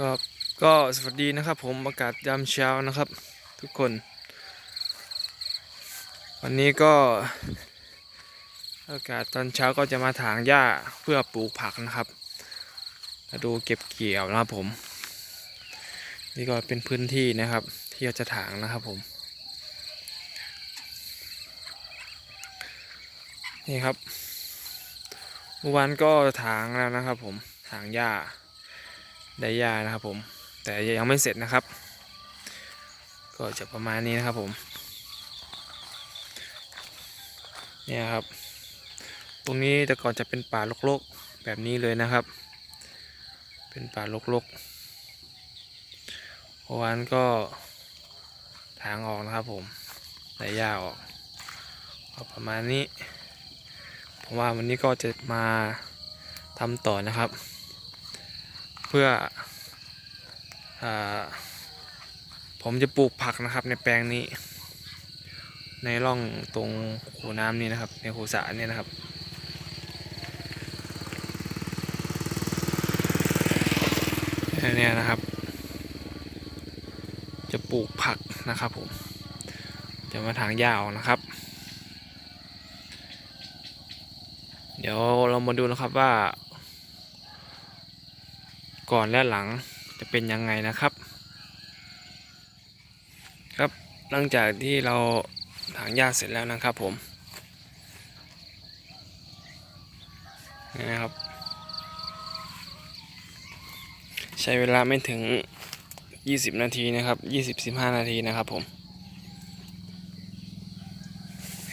สอบก็สวัสดีนะครับ ผมอากาศยามเช้านะครับ ทุกคน วันนี้ก็ อากาศตอนเช้าก็จะมาถางหญ้าเพื่อปลูกผักนะครับมาดูเก็บเกี่ยวนะครับผม นี่ก็เป็นพื้นที่นะครับ ที่เราจะถางนะครับผม นี่ครับเมื่อวานก็ถางแล้วนะครับผมถางหญ้า ได้หญ้านะครับผม แต่ยังไม่เสร็จนะครับ ก็จะประมาณนี้นะครับผม เนี่ยครับ ตรงนี้แต่ก่อนจะเป็นป่ารกๆแบบนี้เลยนะครับ เป็นป่ารกๆเพราะวันก็ทางออกนะครับผมได้หญ้าออกก็ประมาณนี้ผมว่าวันนี้ก็จะมาทำต่อนะครับ พื่ออผมจะปลูกผักนะครับ ในแปลงนี้ ในร่องตรงคูน้ำนี่นะครับ ในคูสระเนี่ยนะครับเนี่ยนะครับ จะปลูกผักนะครับผม จะมาถางหญ้าออกนะครับ เดี๋ยวเรามาดูนะครับว่า ก่อนและหลังจะเป็นยังไงนะครับ ครับหลังจากที่เราถางหญ้าเสร็จแล้วนะครับผมนี่นะครับ ใช้เวลาไม่ถึง 20 นาทีนะครับ 20-15 นาทีนะครับผม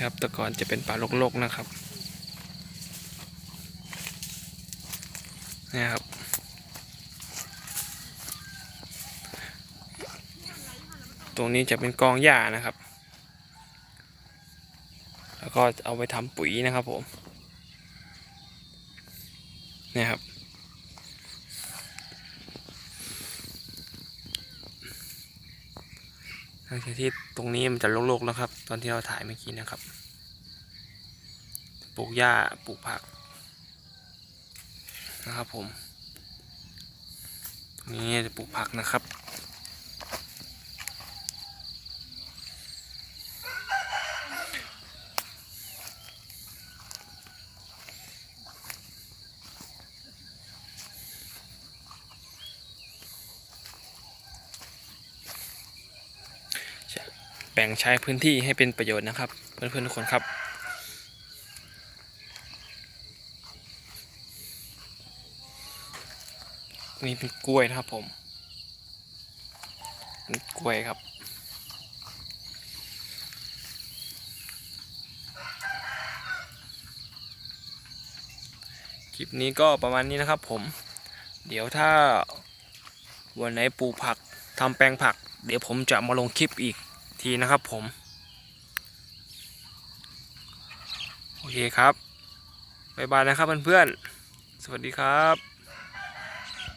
ครับแต่ก่อนจะเป็นป่ารกๆนะครับนี่ครับ ตรงนี้จะเป็นกองหญ้านะครับ แล้วก็เอาไปทำปุ๋ยนะครับผมเนี่ยครับ หลังจากที่ตรงนี้มันจะโล่งๆแล้วครับ ตอนที่เราถ่ายเมื่อกี้นะครับ ปลูกหญ้าปลูกผักนะครับผมตรงนี้จะปลูกผักนะครับ แบ่งใช้พื้นที่ให้เป็นประโยชน์นะครับ เพื่อนๆทุกคนครับนี่เป็นกล้วยนะครับผมกล้วยครับ คลิปนี้ก็ประมาณนี้นะครับผม เดี๋ยวถ้าวันไหนปลูกผักทำแปลงผัก เดี๋ยวผมจะมาลงคลิปอีก ทีนะครับผม โอเคครับ บ๊ายบายนะครับเพื่อนๆ สวัสดีครับ